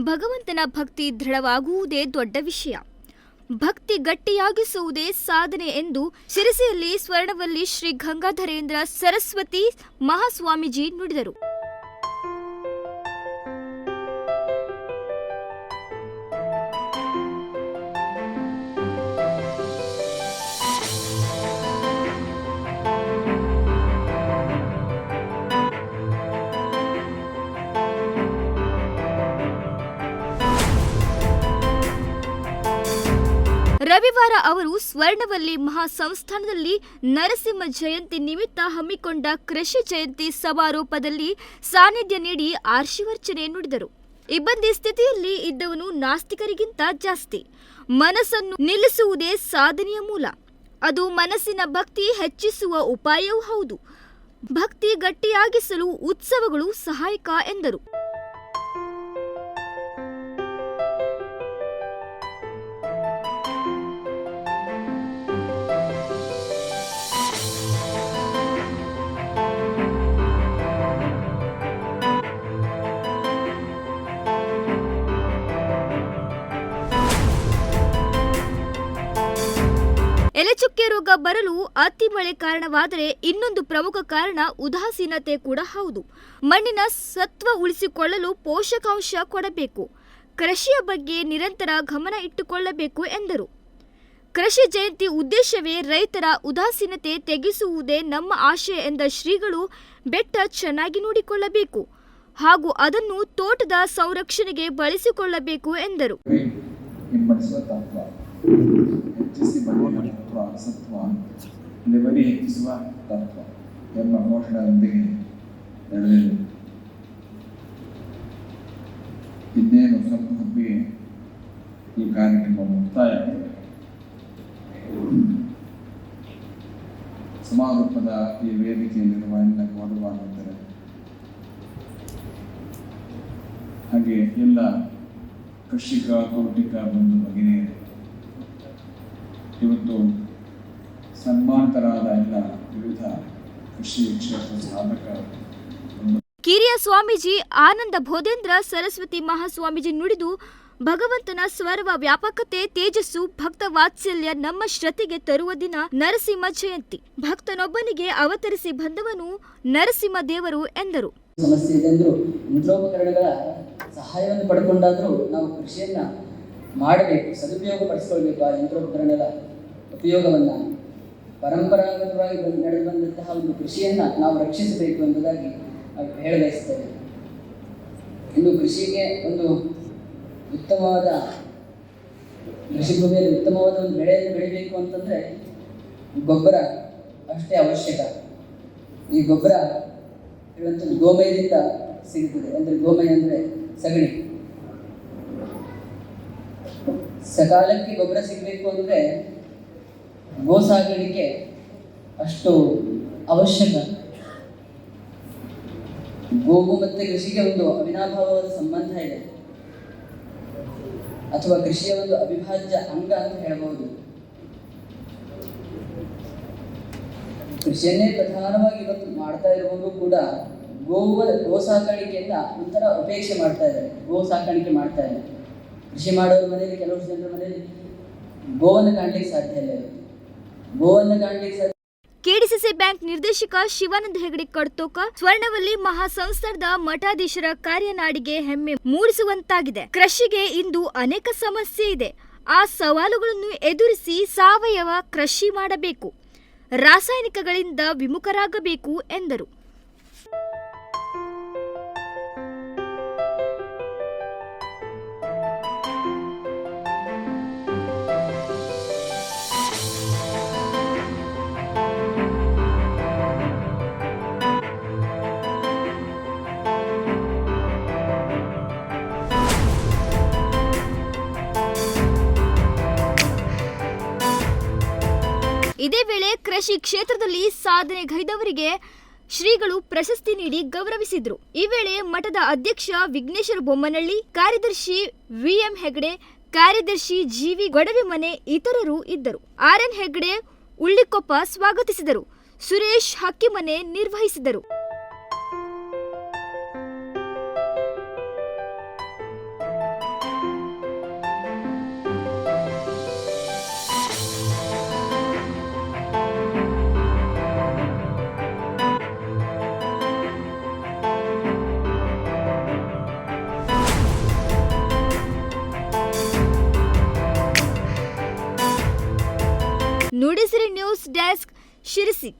ಭಗವಂತನ ಭಕ್ತಿ ದೃಢವಾಗುವುದೇ ದೊಡ್ಡ ವಿಷಯ. ಭಕ್ತಿ ಗಟ್ಟಿಯಾಗಿಸುವುದೇ ಸಾಧನೆ ಎಂದು ಶಿರಸಿಯಲ್ಲಿ ಸ್ವರ್ಣವಲ್ಲಿ ಶ್ರೀ ಗಂಗಾಧರೇಂದ್ರ ಸರಸ್ವತಿ ಮಹಾಸ್ವಾಮೀಜಿ ನುಡಿದರು. ರವಿವಾರ ಅವರು ಸ್ವರ್ಣವಲ್ಲಿ ಮಹಾಸಂಸ್ಥಾನದಲ್ಲಿ ನರಸಿಂಹ ಜಯಂತಿ ನಿಮಿತ್ತ ಹಮ್ಮಿಕೊಂಡ ಕೃಷಿ ಜಯಂತಿ ಸಮಾರೋಪದಲ್ಲಿ ಸಾನ್ನಿಧ್ಯ ನೀಡಿ ಆಶೀರ್ವಚನೆ ನುಡಿದರು. ಇಬ್ಬಂದಿ ಸ್ಥಿತಿಯಲ್ಲಿ ಇದ್ದವನು ನಾಸ್ತಿಕರಿಗಿಂತ ಜಾಸ್ತಿ. ಮನಸ್ಸನ್ನು ನಿಲ್ಲಿಸುವುದೇ ಸಾಧನೆಯ ಮೂಲ. ಅದು ಮನಸ್ಸಿನ ಭಕ್ತಿ ಹೆಚ್ಚಿಸುವ ಉಪಾಯವೂ ಹೌದು. ಭಕ್ತಿ ಗಟ್ಟಿಯಾಗಿಸಲು ಉತ್ಸವಗಳು ಸಹಾಯಕ ಎಂದರು. ಎಲೆಚುಕ್ಕೆ ರೋಗ ಬರಲು ಅತಿ ಮಳೆ ಕಾರಣವಾದರೆ ಇನ್ನೊಂದು ಪ್ರಮುಖ ಕಾರಣ ಉದಾಸೀನತೆ ಕೂಡ ಹೌದು. ಮಣ್ಣಿನ ಸತ್ವ ಉಳಿಸಿಕೊಳ್ಳಲು ಪೋಷಕಾಂಶ ಕೊಡಬೇಕು. ಕೃಷಿಯ ಬಗ್ಗೆ ನಿರಂತರ ಗಮನ ಇಟ್ಟುಕೊಳ್ಳಬೇಕು ಎಂದರು. ಕೃಷಿ ಜಯಂತಿ ಉದ್ದೇಶವೇ ರೈತರ ಉದಾಸೀನತೆ ತೆಗೆಸುವುದೇ ನಮ್ಮ ಆಶಯ ಎಂದ ಶ್ರೀಗಳು ಬೆಟ್ಟ ಚೆನ್ನಾಗಿ ನೋಡಿಕೊಳ್ಳಬೇಕು ಹಾಗೂ ಅದನ್ನು ತೋಟದ ಸಂರಕ್ಷಣೆಗೆ ಬಳಸಿಕೊಳ್ಳಬೇಕು ಎಂದರು. ಹೆಚ್ಚಿಸಿ ತತ್ವ ಸತ್ವ ಇಳುವರಿ ಹೆಚ್ಚಿಸುವ ತತ್ವ ಎಂಬ ಘೋಷಣೆಯೊಂದಿಗೆ ನಡೆದಿದೆ ಇನ್ನೇನು ಸ್ವಲ್ಪ ಹೊತ್ತಿಗೆ ಈ ಕಾರ್ಯಕ್ರಮ ಮುಕ್ತಾಯ ಸಮಾರೋಪದ ಈ ವೇದಿಕೆಯಲ್ಲಿರುವ ಎಲ್ಲ ಗೌರವಾನ್ವಿತರೆ ಹಾಗೆ ಎಲ್ಲ ಕೃಷಿಕ, ಕೌಟಿಕ ಬಂಧು ಭಗಿನಿಯರು ಇವತ್ತು ಸನ್ಮಾನಿತರಾದ ಎಲ್ಲ ವಿವಿಧ ಕೃಷಿ ಕ್ಷೇತ್ರ ಸಾಧಕ ಕಿರಿಯ ಸ್ವಾಮೀಜಿ ಆನಂದ ಬೋಧೇಂದ್ರ ಸರಸ್ವತಿ ಮಹಾಸ್ವಾಮೀಜಿ ನುಡಿದು ಭಗವಂತನ ಸ್ವರವ ವ್ಯಾಪಕತೆ ತೇಜಸ್ಸು ಭಕ್ತ ವಾತ್ಸಲ್ಯ ನಮ್ಮ ಶ್ರತಿಗೆ ತರುವ ದಿನ ನರಸಿಂಹ ಜಯಂತಿ. ಭಕ್ತನೊಬ್ಬನಿಗೆ ಅವತರಿಸಿ ಬಂದವನು ನರಸಿಂಹ ದೇವರು ಎಂದರು. ಸಮಸ್ಯೆ ಇದೆ ಇಂದ್ರೋಪಕರಣಗಳ ಯಂತ್ರೋಪಕರಣಗಳ ಸಹಾಯವನ್ನು ಪಡ್ಕೊಂಡಾದ್ರೂ ನಾವು ಕೃಷಿಯನ್ನ ಮಾಡಬೇಕು ಸದುಪಯೋಗ ಪಡಿಸ್ಕೊಳ್ಬೇಕು ಆ ಯಂತ್ರೋಪಕರಣಗಳ ಉಪಯೋಗವನ್ನು ಪರಂಪರಾಗತವಾಗಿ ನಡೆದು ಬಂದಂತಹ ಒಂದು ಕೃಷಿಯನ್ನು ನಾವು ರಕ್ಷಿಸಬೇಕು ಎಂಬುದಾಗಿ ಹೇಳಬಯಸ್ತೇವೆ ಇನ್ನು ಕೃಷಿಗೆ ಒಂದು ಉತ್ತಮವಾದ ಕೃಷಿ ಭೂಮಿಯಲ್ಲಿ ಉತ್ತಮವಾದ ಒಂದು ಬೆಳೆಯನ್ನು ಬೆಳಿಬೇಕು ಅಂತಂದರೆ ಗೊಬ್ಬರ ಅಷ್ಟೇ ಅವಶ್ಯಕ. ಈ ಗೊಬ್ಬರ ಹೇಳುವಂಥದ್ದು ಗೋಮಯದಿಂದ ಸಿಗುತ್ತದೆ. ಅಂದರೆ ಗೋಮಯ ಅಂದರೆ ಸಗಣಿ. ಸಕಾಲಕ್ಕೆ ಗೊಬ್ಬರ ಸಿಗಬೇಕು ಅಂದರೆ ಗೋ ಸಾಗಾಣಿಕೆ ಅಷ್ಟು ಅವಶ್ಯಕ. ಗೋವು ಮತ್ತೆ ಕೃಷಿಗೆ ಒಂದು ಅವಿನಾಭಾವವಾದ ಸಂಬಂಧ ಇದೆ. ಅಥವಾ ಕೃಷಿಯ ಒಂದು ಅವಿಭಾಜ್ಯ ಅಂಗ ಅಂತ ಹೇಳಬಹುದು. ಕೃಷಿಯನ್ನೇ ಪ್ರಧಾನವಾಗಿ ಇವತ್ತು ಮಾಡ್ತಾ ಇರುವವರು ಕೂಡ ಗೋವ ಗೋ ಸಾಕಾಣಿಕೆಯಿಂದ ಒಂಥರ ಅಪೇಕ್ಷೆ ಮಾಡ್ತಾ ಇದ್ದಾರೆ. ಗೋ ಸಾಕಾಣಿಕೆ ಮಾಡ್ತಾ ಇದ್ದಾರೆ ಕೃಷಿ ಮಾಡೋರ ಮನೆಯಲ್ಲಿ, ಕೆಲವು ಜನರ ಮನೆಯಲ್ಲಿ ಗೋವನ್ನು ಕಾಣ್ಲಿಕ್ಕೆ ಸಾಧ್ಯ ಇಲ್ಲ ಇವತ್ತು. ಕೆಡಿಸಿಸಿ ಬ್ಯಾಂಕ್ ನಿರ್ದೇಶಕ ಶಿವಾನಂದ ಹೆಗಡೆ ಕಡ್ತೋಕ ಸ್ವರ್ಣವಲ್ಲಿ ಮಹಾಸಂಸ್ಥಾನದ ಮಠಾಧೀಶರ ಕಾರ್ಯನಾಡಿಗೆ ಹೆಮ್ಮೆ ಮೂಡಿಸುವಂತಾಗಿದೆ. ಕೃಷಿಗೆ ಇಂದು ಅನೇಕ ಸಮಸ್ಯೆ ಇದೆ. ಆ ಸವಾಲುಗಳನ್ನು ಎದುರಿಸಿ ಸಾವಯವ ಕೃಷಿ ಮಾಡಬೇಕು. ರಾಸಾಯನಿಕಗಳಿಂದ ವಿಮುಖರಾಗಬೇಕು ಎಂದರು. ಇದೇ ವೇಳೆ ಕೃಷಿ ಕ್ಷೇತ್ರದಲ್ಲಿ ಸಾಧನೆಗೈದವರಿಗೆ ಶ್ರೀಗಳು ಪ್ರಶಸ್ತಿ ನೀಡಿ ಗೌರವಿಸಿದರು. ಈ ವೇಳೆ ಮಠದ ಅಧ್ಯಕ್ಷ ವಿಘ್ನೇಶ್ವರ ಬೊಮ್ಮನಹಳ್ಳಿ ಕಾರ್ಯದರ್ಶಿ ವಿಎಂ ಹೆಗಡೆ, ಕಾರ್ಯದರ್ಶಿ ಜಿವಿ ಗೊಡವಿಮನೆ ಇತರರು ಇದ್ದರು. ಆರ್ ಎನ್ ಹೆಗಡೆ, ಉಳ್ಳಿಕೊಪ್ಪ ಸ್ವಾಗತಿಸಿದರು. ಸುರೇಶ್ ಹಕ್ಕಿಮನೆ ನಿರ್ವಹಿಸಿದರು. डेस्क शिरसी।